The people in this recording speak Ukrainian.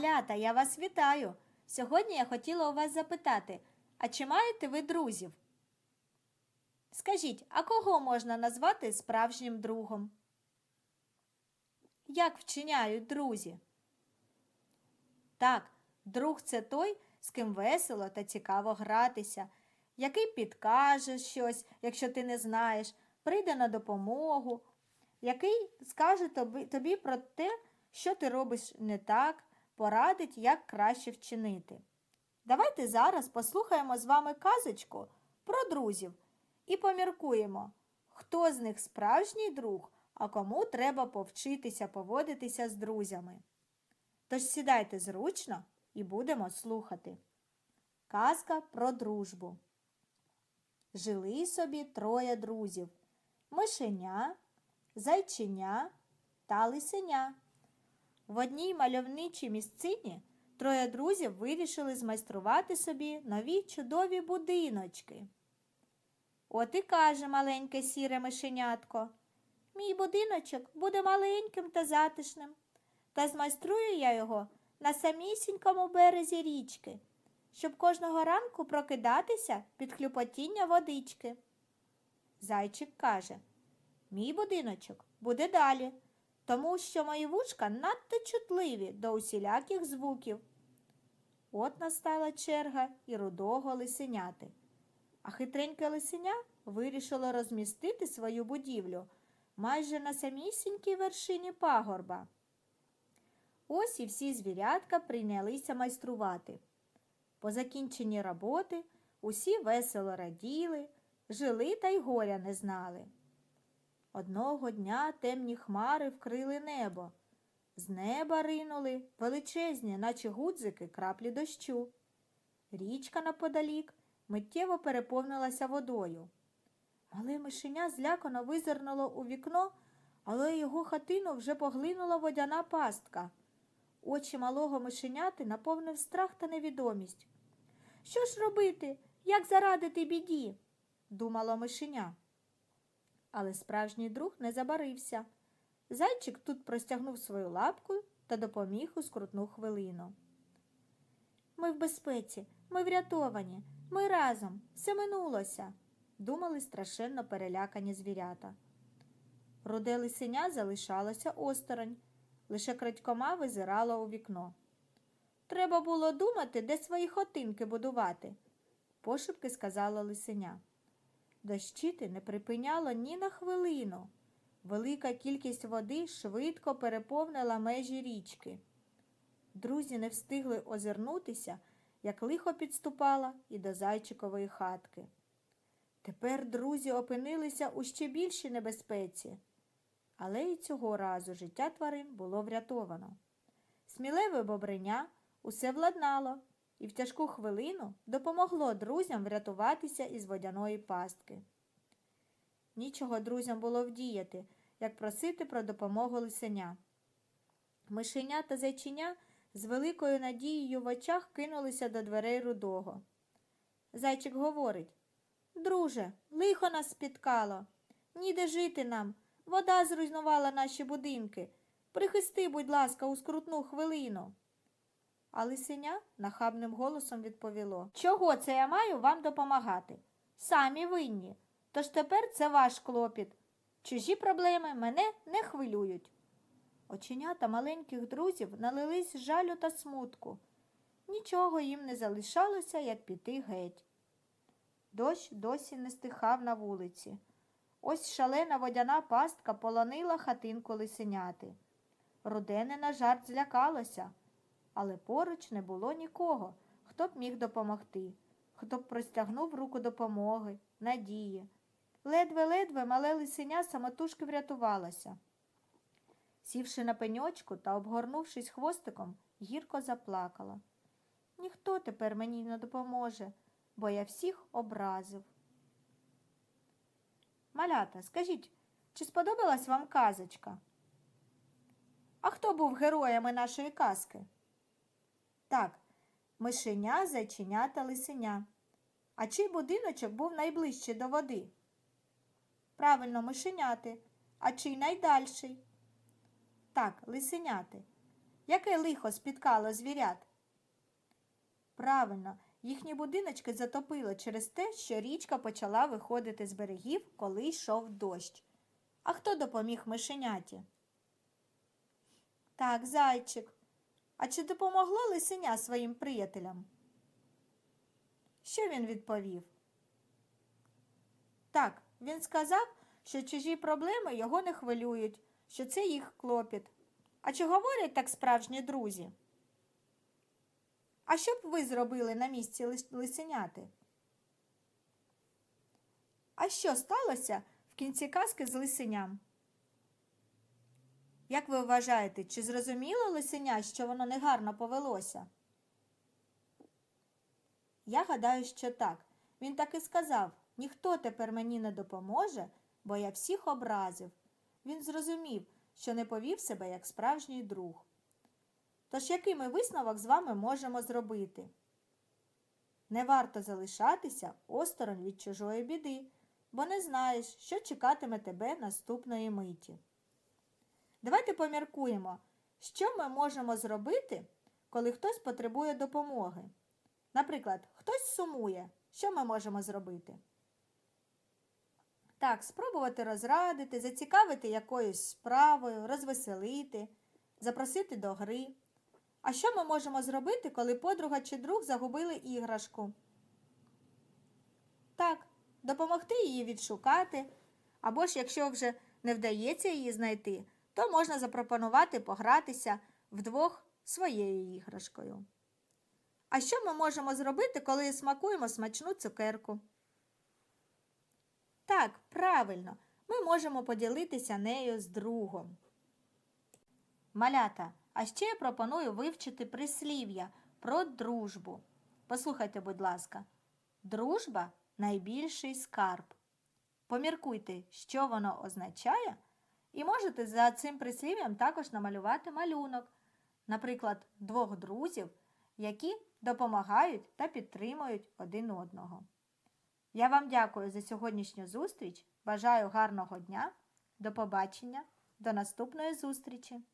Малята, я вас вітаю. Сьогодні я хотіла у вас запитати, а чи маєте ви друзів? Скажіть, а кого можна назвати справжнім другом? Як вчиняють друзі? Так, друг це той, з ким весело та цікаво гратися, який підкаже щось, якщо ти не знаєш, прийде на допомогу, який скаже тобі, тобі про те, що ти робиш не так, порадить, як краще вчинити. Давайте зараз послухаємо з вами казочку про друзів і поміркуємо, хто з них справжній друг, а кому треба повчитися поводитися з друзями. Тож сідайте зручно і будемо слухати. Казка про дружбу. Жили собі троє друзів мишеня, зайченя та лисеня. В одній мальовничій місцині троє друзів вирішили змайструвати собі нові чудові будиночки. От і каже маленьке сіре мишенятко. Мій будиночок буде маленьким та затишним, та змайструю я його на самісінькому березі річки, щоб кожного ранку прокидатися під хлюпотіння водички. Зайчик каже, мій будиночок буде далі, тому що мої вушка надто чутливі до усіляких звуків. От настала черга і рудого лисеняти. А хитреньке лисеня вирішило розмістити свою будівлю майже на самісінькій вершині пагорба. Ось і всі звірятка прийнялися майструвати. По закінченні роботи усі весело раділи, жили та й горя не знали. Одного дня темні хмари вкрили небо. З неба ринули величезні, наче гудзики, краплі дощу. Річка наподалік миттєво переповнилася водою. Мале мишеня злякано визирнуло у вікно, але його хатину вже поглинула водяна пастка. Очі малого мишеняти наповнив страх та невідомість. Що ж робити, як зарадити біді? думало мишеня. Але справжній друг не забарився. Зайчик тут простягнув свою лапку та допоміг у скрутну хвилину. Ми в безпеці, ми врятовані, ми разом, все минулося, думали страшенно перелякані звірята. Руде лисеня залишалося осторонь, лише крадькома визирало у вікно. Треба було думати, де свої хотинки будувати, пошепки сказала лисеня. Дощити не припиняло ні на хвилину. Велика кількість води швидко переповнила межі річки. Друзі не встигли озирнутися, як лихо підступала і до зайчикової хатки. Тепер друзі опинилися у ще більшій небезпеці. Але й цього разу життя тварин було врятовано. Сміливе бобриня усе владнало і в тяжку хвилину допомогло друзям врятуватися із водяної пастки. Нічого друзям було вдіяти, як просити про допомогу лисеня. Мишеня та зайчиня з великою надією в очах кинулися до дверей рудого. Зайчик говорить Друже, лихо нас спіткало. Ніде жити нам. Вода зруйнувала наші будинки. Прихисти, будь ласка, у скрутну хвилину. А лисеня нахабним голосом відповіло Чого це я маю вам допомагати? Самі винні. Тож тепер це ваш клопіт. Чужі проблеми мене не хвилюють. Оченята маленьких друзів налились жалю та смутку. Нічого їм не залишалося, як піти геть. Дощ досі не стихав на вулиці. Ось шалена водяна пастка полонила хатинку лисеняти. Рудене на жарт злякалося, але поруч не було нікого, хто б міг допомогти, хто б простягнув руку допомоги, надії. Ледве-ледве мале лисеня самотужки врятувалося. Сівши на пеньочку та обгорнувшись хвостиком, гірко заплакала. Ніхто тепер мені не допоможе, бо я всіх образив. Малята, скажіть, чи сподобалась вам казочка? А хто був героями нашої казки? Так, мишеня, зайченя та лисеня. А чий будиночок був найближчий до води? Правильно, мишеняти. А чий найдальший? Так, лисеняти. Яке лихо спіткало звірят? Правильно, їхні будиночки затопило через те, що річка почала виходити з берегів, коли йшов дощ. А хто допоміг мишеняті? Так, зайчик. А чи допомогло лисеня своїм приятелям? Що він відповів? Так, він сказав, що чужі проблеми його не хвилюють, що це їх клопіт. А чи говорять так справжні друзі? А що б ви зробили на місці лис- лисеняти? А що сталося в кінці казки з лисеням? Як ви вважаєте, чи зрозуміло лисеня, що воно негарно повелося? Я гадаю, що так. Він так і сказав ніхто тепер мені не допоможе, бо я всіх образив. Він зрозумів, що не повів себе як справжній друг. Тож який ми висновок з вами можемо зробити? Не варто залишатися осторонь від чужої біди, бо не знаєш, що чекатиме тебе наступної миті. Давайте поміркуємо, що ми можемо зробити, коли хтось потребує допомоги. Наприклад, хтось сумує. Що ми можемо зробити? Так, спробувати розрадити, зацікавити якоюсь справою, розвеселити, запросити до гри. А що ми можемо зробити, коли подруга чи друг загубили іграшку? Так, допомогти її відшукати, або ж якщо вже не вдається її знайти, то можна запропонувати погратися вдвох своєю іграшкою. А що ми можемо зробити, коли смакуємо смачну цукерку? Так, правильно, ми можемо поділитися нею з другом. Малята, а ще я пропоную вивчити прислів'я про дружбу. Послухайте, будь ласка, дружба найбільший скарб. Поміркуйте, що воно означає, і можете за цим прислів'ям також намалювати малюнок, наприклад, двох друзів, які допомагають та підтримують один одного. Я вам дякую за сьогоднішню зустріч. Бажаю гарного дня. До побачення, до наступної зустрічі!